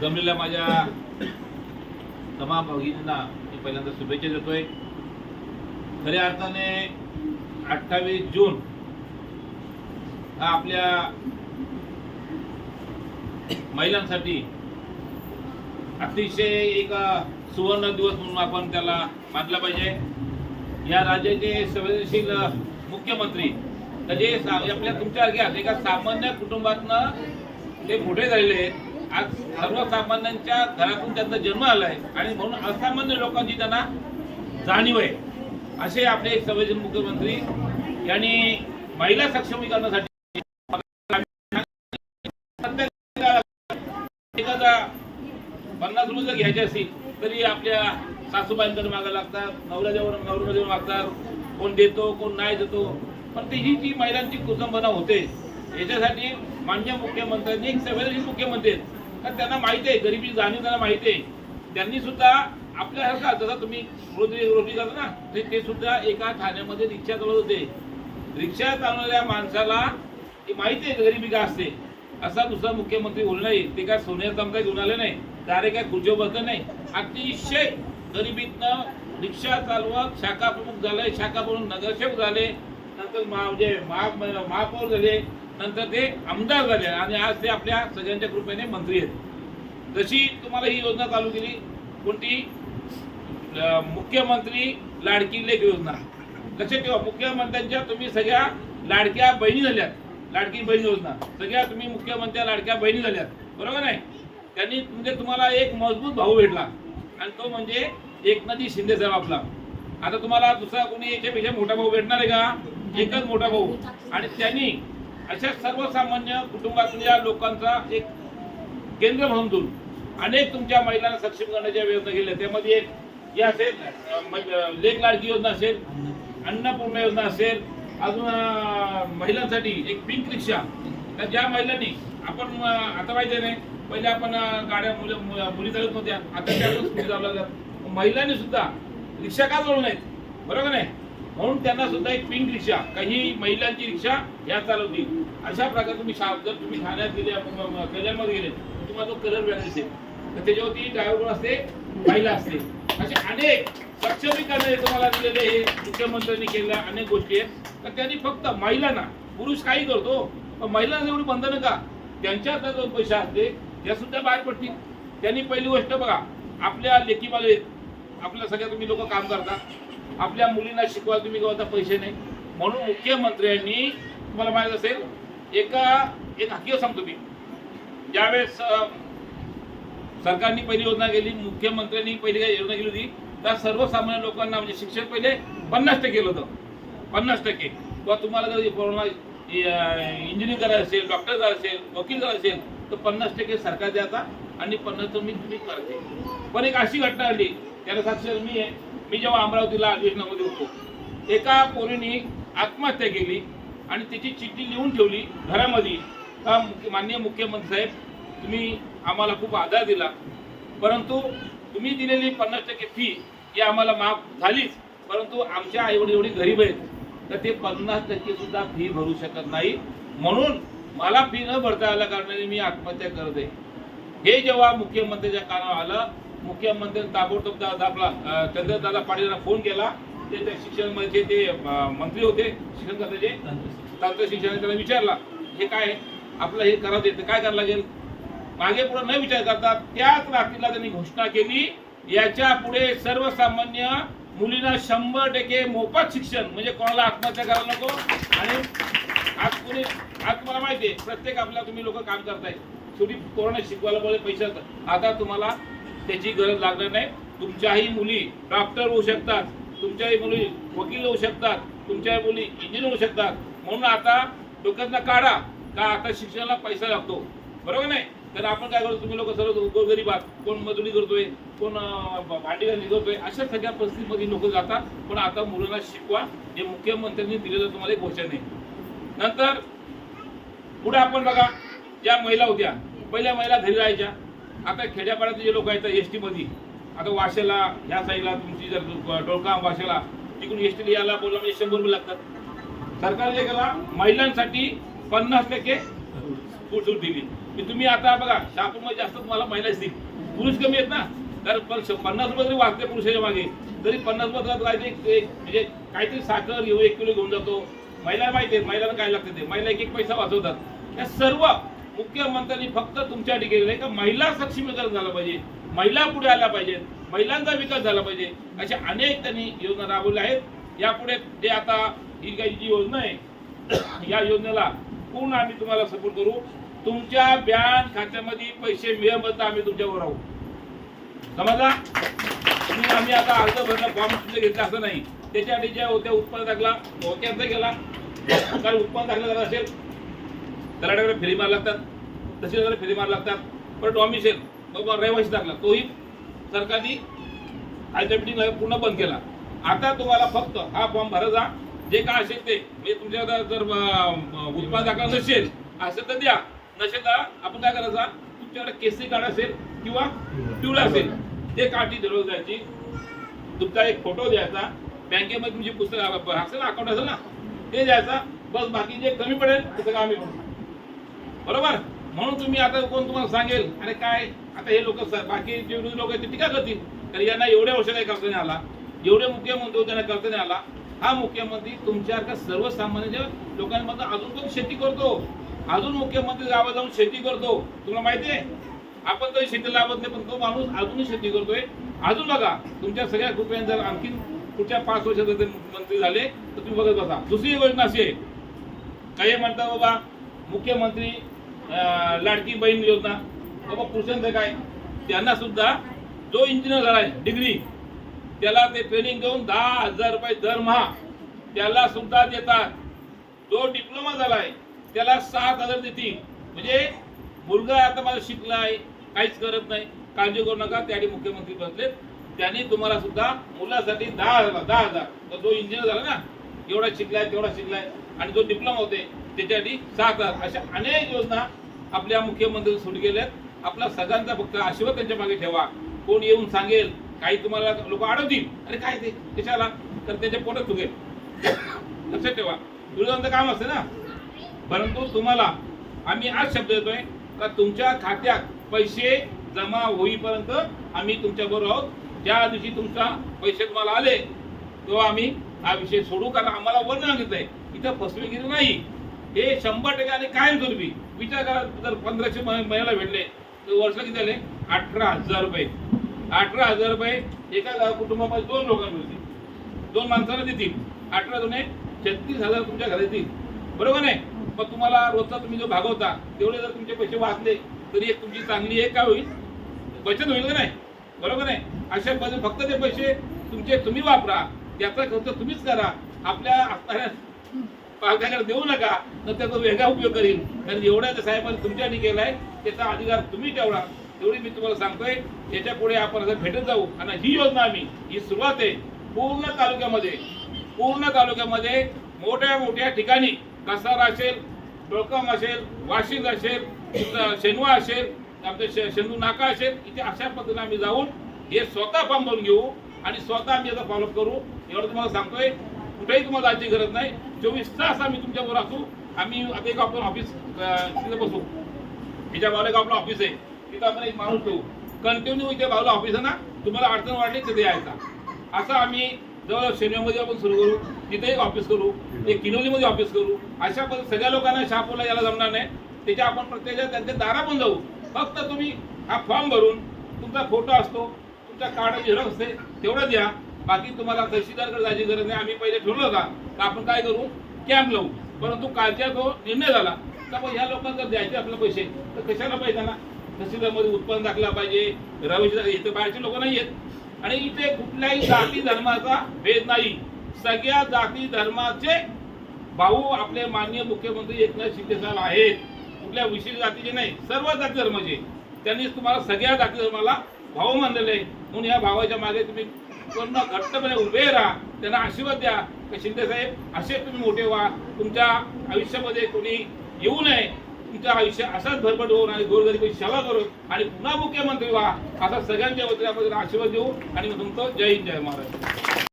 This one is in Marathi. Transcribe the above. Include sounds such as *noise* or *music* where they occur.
जमलेल्या माझ्या तमाम भगिनींना मी पहिल्यांदा शुभेच्छा देतोय. खऱ्या अर्थाने अठ्ठावीस जून हा आपल्या महिलांसाठी अतिशय एक सुवर्ण दिवस म्हणून आपण त्याला मानला पाहिजे. या राज्याचे संवेदनशील मुख्यमंत्री तर जे सा- आपल्या तुमच्यासारख्या एका सामान्य कुटुंबातनं ते मोठे झालेले आहेत. आज सर्वसामान्यांच्या घरातून त्यांचा जन्म आलाय. आणि म्हणून असामान्य लोकांची त्यांना जाणीव आहे. असे आपले एक सवय मुख्यमंत्री यांनी महिला सक्षमीकरणासाठी एखादा पन्नास रुपये जर घ्यायचे असतील तरी आपल्या सासूबाईंकडे मागा लागतात नवऱ्याजवळ नवऱ्याजवळ मागतात. कोण देतो कोण नाही देतो. पण ती ही जी महिलांची कुटुंबना होते याच्यासाठी मान्य मुख्यमंत्र्यांनी एक संवेदनशील मुख्यमंत्री आहेत. कारण त्यांना माहिती आहे गरिबी जाणीव त्यांना माहिती आहे. त्यांनी सुद्धा आपल्यासारखा जसा तुम्ही रोजी रोटी करता ना ते सुद्धा एका ठाण्यामध्ये रिक्षा चालवत होते. रिक्षा चालवणाऱ्या माणसाला ती माहिती आहे गरिबी का असते? असा दुसरा मुख्यमंत्री बोलणार नाही ते काय सोन्या काम काही घेऊन आले नाही. तारे काय खुर्चीवर बसले नाही. अतिशय गरिबीतनं रिक्षा चालवत शाखा प्रमुख झाले शाखा प्रमुख नगरसेवक झाले नंतर महा- म्हणजे महापौर झाले. नंतर ते आमदार झाले आणि आज ते आपल्या सगळ्यांच्या कृपेने मंत्री आहेत. जशी तुम्हाला ही योजना चालू केली कोणती? मुख्यमंत्री लाडकी लेख योजना. लक्षात ठेवा मुख्यमंत्र्यांच्या तुम्ही सगळ्या लाडक्या बहिणी झाल्यात. लाडकी बहीण योजना. सगळ्या तुम्ही मुख्यमंत्र्या लाडक्या बहिणी झाल्यात. बरोबर नाही? त्यांनी म्हणजे तुम्हाला एक मजबूत भाऊ भेटला. आणि तो म्हणजे एकनाथजी शिंदे साहेब आपला. आता तुम्हाला दुसरा कोणी याच्यापेक्षा मोठा भाऊ भेटणार आहे का? एकच मोठा भाऊ. आणि त्यांनी अशा सर्वसामान्य कुटुंबातल्या लोकांचा एक केंद्र म्हणून अनेक तुमच्या महिलांना सक्षम करण्याच्या योजना केल्या. त्यामध्ये एक हे असेल लेख लाडकी योजना असेल अन्नपूर्णा योजना असेल अजून महिलांसाठी एक पिंक रिक्षा तर ज्या महिलांनी आपण आता माहिती नाही पहिले आपण गाड्या मुलं मुली चालत नव्हत्या. आता त्या पण स्कूटी महिलांनी सुद्धा रिक्षा का चालू नाहीत बरोबर नाही म्हणून त्यांना सुद्धा एक पिंक रिक्षा काही महिलांची रिक्षा ह्या चालवतील. अशा प्रकारे तुम्ही जर तुम्ही ठाण्यात गेले कल्याणमध्ये गेले तुम्हाला तो कलर वेगळा दिसेल. तर त्याच्यावरती ड्रायव्हर कोण असते महिला असते. असे अनेक सक्षमीकरण तुम्हाला दिलेले हे मुख्यमंत्र्यांनी केलेल्या अनेक गोष्टी आहेत. तर त्यांनी फक्त महिलांना पुरुष काही करतो पण महिलांना एवढी बंधनं का? त्यांच्या हातात जो पैसा असते त्या सुद्धा बाहेर पडतील. त्यांनी पहिली गोष्ट बघा आपल्या लेखीमाले आपल्या सगळ्या तुम्ही लोक काम करता. आपल्या मुलींना शिकवा तुम्ही गावाचा पैसे नाही. म्हणून मुख्यमंत्र्यांनी तुम्हाला माहीत असेल एका एक हकीव सांगतो मी. ज्यावेळेस सरकारने पहिली योजना केली मुख्यमंत्र्यांनी पहिली काय योजना केली होती त्या सर्वसामान्य लोकांना म्हणजे शिक्षण पहिले पन्नास टक्के केलं होतं. पन्नास टक्के. किंवा तुम्हाला जर कोरोना इंजिनिअरिंग करायचं असेल डॉक्टर करायचं असेल वकील करायचं असेल तर पन्नास टक्के सरकार द्यायचा आणि पन्नास तुम्ही तुम्ही करते पण एक अशी घटना घडली त्याला साक्षर मी आहे. मी जेव्हा अमरावतीला अधिवेशनामध्ये होतो एका पोरीने आत्महत्या केली आणि त्याची चिठ्ठी लिहून ठेवली घरामध्ये. का मुख्य- माननीय मुख्यमंत्री साहेब तुम्ही आम्हाला खूप आधार दिला. परंतु तुम्ही दिलेली पन्नास टक्के फी ही आम्हाला माफ झालीच. परंतु आमच्या आईवडील एवढी गरीब आहेत तर ते पन्नास टक्के सुद्धा फी भरू शकत नाही. म्हणून मला फी न भरता आल्या कारणाने मी आत्महत्या करत आहे. हे जेव्हा मुख्यमंत्र्यांच्या कानावर आलं मुख्यमंत्र्यांनी ताबडतोब आपला चंद्रदादा पाटील यांना फोन केला. ते त्या शिक्षण ते मंत्री होते शिक्षण खात्याचे तंत्र शिक्षण त्यांना विचारला हे काय आपलं हे करावं येतं काय करायला लागेल? मागे पुढे न विचार करता त्याच रात्रीला त्यांनी घोषणा केली. याच्यापुढे सर्वसामान्य मुलींना शंभर टक्के मोफत शिक्षण म्हणजे कोणाला आत्महत्या करायला नको. आणि आज कोणी आज तुम्हाला माहिती आहे प्रत्येक आपल्या तुम्ही लोक काम करताय शेवटी कोरोना शिकवायला बोले पैसे आता तुम्हाला त्याची गरज लागणार नाही. तुमच्याही मुली डॉक्टर होऊ शकतात. तुमच्याही मुली वकील होऊ शकतात. तुमच्याही मुली इंजिनियर होऊ शकतात. म्हणून आता डोक्यातनं काढा. का आता शिक्षणाला पैसा लागतो? बरोबर नाही? तर आपण काय करतो? तुम्ही लोक सर्व गोरगरीब आहात. कोण मजुरी करतोय? कोण अं, निघतोय भांडी करतोय? अशा सगळ्या परिस्थितीमध्ये लोक जातात. पण आता मुलांना शिकवा. हे मुख्यमंत्र्यांनी दिलेलं तुम्हाला एक घोषणा आहे. नंतर पुढे आपण बघा. ज्या महिला होत्या. पहिल्या महिला घरी राहायच्या. आता खेड्यापाड्यात जे लोक आहेत एसमध्ये आता वाशेला ह्या साईडला तुमची जर डोळकाम वाशेला तिकडून एस टी यायला बोलला म्हणजे शंभर रुपये लागतात. सरकारने केला महिलांसाठी पन्नास टक्के सूट सूट दिली की तुम्ही आता बघा शापूरमध्ये जास्त तुम्हाला महिला दिसतील पुरुष कमी आहेत ना. तर पण पन्नास रुपये जरी वाचते पुरुषाच्या मागे तरी पन्नास रुपयात काहीतरी म्हणजे काहीतरी साखर घेऊ एक किलो घेऊन जातो. महिला माहिती आहेत महिलांना काय लागतं ते? महिला एक एक पैसा वाचवतात. या सर्व मुख्यमंत्र्यांनी फक्त तुमच्यासाठी केलेलं आहे का महिला सक्षमीकरण झालं पाहिजे. महिला पुढे आल्या पाहिजेत. महिलांचा विकास झाला पाहिजे. अशा अनेक त्यांनी योजना राबवल्या आहेत. यापुढे जे आता ही काही जी योजना आहे *coughs* या योजनेला पूर्ण आम्ही तुम्हाला सपोर्ट करू. तुमच्या बँक खात्यामध्ये पैसे मिळेपर्यंत आम्ही तुमच्यावर राहू. समजला? तुम्ही आम्ही आता अर्ज भरणं फॉर्म तुमचं घेतला असं नाही. त्याच्यासाठी ज्या होत्या उत्पन्न दाखला होत्याचा गेला *coughs* कारण उत्पन्न दाखला असेल? तलाट्याकडे फेरी मार लागतात तहसीलदार फेरी मार लागतात. पण शेख बाबा रहिवासी दाखला. तोही सरकारने आजच्या मिटिंगला पूर्ण बंद केला. आता तुम्हाला फक्त हा फॉर्म भरायचा जे काय असेल ते. म्हणजे तुमच्या जर अं, उत्पन्न नसेल असेल तर द्या. नसेल तर आपण काय करायचा? तुमच्याकडे केसरी कार्ड असेल किंवा पिवळा असेल. ते कार्डची जरूर द्यायची तुमचा एक फोटो द्यायचा. बँकेमध्ये तुमची पुस्तक असेल ना अकाउंट असेल ना ते द्यायचा. बस बाकी जे कमी पडेल त्याचं काम आम्ही बरोबर? म्हणून तुम्ही आता कोण तुम्हाला सांगेल? अरे काय? आता हे लोक बाकी जे विरोधी लोक आहेत ते टीका करतील. तर यांना एवढ्या वर्ष काही करता नाही आला एवढे मुख्यमंत्री होते त्यांना करता नाही आला. हा मुख्यमंत्री तुमच्यासारख्या सर्वसामान्य लोकांमध्ये अजून पण शेती करतो? अजून मुख्यमंत्री गावात जाऊन शेती करतो. तुम्हाला माहिती आहे? आपण तरी शेती लावत नाही पण तो माणूस अजूनही शेती करतोय. अजून बघा तुमच्या सगळ्या कृपया जर आणखी पुढच्या पाच वर्षात जर मंत्री झाले तर तुम्ही बघत बसा. दुसरी योजना अशी आहे. काही म्हणता बाबा मुख्यमंत्री लाडकी बहीण योजना. बाबा पुरुषांचं काय? त्यांना सुद्धा जो इंजिनियर झाला आहे डिग्री त्याला ते ट्रेनिंग देऊन दहा हजार रुपये दरमहा त्याला सुद्धा देतात. जो डिप्लोमा झालाय त्याला सात हजार देतील. म्हणजे मुलगा आता माझा शिकला आहे काहीच करत नाही. काळजी करू नका त्याने मुख्यमंत्री बसलेत. त्यांनी तुम्हाला सुद्धा मुलासाठी दहा हजार दहा हजार. तर जो इंजिनियर झाला ना एवढा शिकलाय तेवढा शिकलाय. आणि जो डिप्लोमा होते त्याच्यासाठी सात अशा अनेक योजना आपल्या मुख्यमंत्री सुरू गेल्यात आपला सगळ्यांचा फक्त आशीर्वाद त्यांच्या मागे ठेवा. कोण येऊन सांगेल काही तुम्हाला लोक अडवतील अरे काय ते? कशाला? तर त्याच्या पोटात चुकेल लक्षात ठेवा. विरोधांचं काम असते ना. परंतु तुम्हाला आम्ही आज शब्द देतोय का तुमच्या खात्यात पैसे जमा होईपर्यंत आम्ही तुमच्याबरोबर आहोत. ज्या दिवशी तुमचा पैसे तुम्हाला आले तेव्हा आम्ही हा विषय सोडू कारण आम्हाला वर सांगितलंय. इथं फसवेगिरी नाही. हे शंभर टक्के आणि तुम्ही विचार करा जर पंधराशे महिन्याला भेटले तर वर्षाला किती झाले? अठरा हजार रुपये. अठरा हजार रुपये एका कुटुंबामध्ये दोन लोकांना मिळतील. दोन माणसाला देतील. अठरा जुने छत्तीस हजार तुमच्या घरात येतील. बरोबर नाही मग तुम्हाला रोजचा तुम्ही जो भागवता तेवढे जर तुमचे पैसे वाचले तरी एक तुमची चांगली एक काय होईल? बचत होईल का नाही? बरोबर आहे? अशा पद्धतीने फक्त ते पैसे तुमचे तुम्ही वापरा. त्याचा खर्च तुम्हीच करा. आपल्या असणाऱ्या पालकांकडे देऊ नका तर त्याचा वेगळा उपयोग करील कारण एवढा त्या साहेबांनी तुमच्यासाठी केलाय त्याचा अधिकार तुम्ही तेवढा तेवढी मी तुम्हाला सांगतोय त्याच्या पुढे आपण असं भेटत जाऊ. आणि ही योजना आम्ही ही सुरुवात आहे. पूर्ण तालुक्यामध्ये पूर्ण तालुक्यामध्ये मोठ्या मोठ्या ठिकाणी कसार असेल डोळकम असेल वाशिंद असेल शेनवा असेल आमचं शे- शेंदू नाका असेल इथे अशा पद्धतीने आम्ही जाऊन हे स्वतः फॉर्म घेऊ. आणि स्वतः आम्ही याचा फॉलोअप करू. एवढं तुम्हाला सांगतोय. कुठेही तुम्हाला जायची गरज नाही. चोवीस तास आम्ही तुमच्यावर असू आम्ही आता एक आपण ऑफिस तिथे बसू. हिच्या भावला एक आपलं ऑफिस आहे. तिथं आपण एक माणूस ठेवू. कंटिन्यू इथे भावला ऑफिस आहे ना तुम्हाला अडचण वाढली तिथे यायचा. असं आम्ही जवळ शनिवारमध्ये आपण सुरू करू. तिथे एक ऑफिस करू. एक किनोलीमध्ये ऑफिस करू. अशा पद्धत सगळ्या लोकांना शहापूरला यायला जमणार नाही. त्याच्या आपण प्रत्येकाच्या त्यांच्या दारा पण जाऊ. फक्त तुम्ही हा फॉर्म भरून तुमचा फोटो असतो तुमच्या कार्ड झेरॉक्स असते तेवढं द्या. बाकी तुम्हाला तहसीलदारकडे जायची गरज नाही. आम्ही पहिले ठरवलं होता तर आपण काय करू? कॅम्प लावू. परंतु कालच्या तो निर्णय झाला. का मग ह्या लोकांना जर द्यायचे आपले पैसे तर कशाला पाहिजे ना? तहसीलदारमध्ये उत्पन्न दाखला पाहिजे. रवीश इथे बाहेरचे लोक नाही आहेत. आणि इथे कुठल्याही जाती धर्माचा भेद नाही. सगळ्या जाती धर्माचे भाऊ आपले माननीय मुख्यमंत्री एकनाथ शिंदे साहेब आहेत. कुठल्या विशेष जातीचे नाही. सर्व जाती धर्माचे. त्यांनीच तुम्हाला सगळ्या जाती धर्माला भाऊ मानलेले आहे. म्हणून या भावाच्या मागे तुम्ही पूर्ण घट्टपणे उभे राहा. त्यांना आशीर्वाद द्या. की शिंदे साहेब असे तुम्ही मोठे व्हा. तुमच्या आयुष्यामध्ये कोणी येऊ नये. तुमचं आयुष्य असाच भरभट होऊन आणि गोरगरीबी सेवा करून आणि पुन्हा मुख्यमंत्री व्हा. असा सगळ्यांच्या वतीने आपण आशीर्वाद देऊ आणि मग तुमचं जय हिंद जय महाराष्ट्र.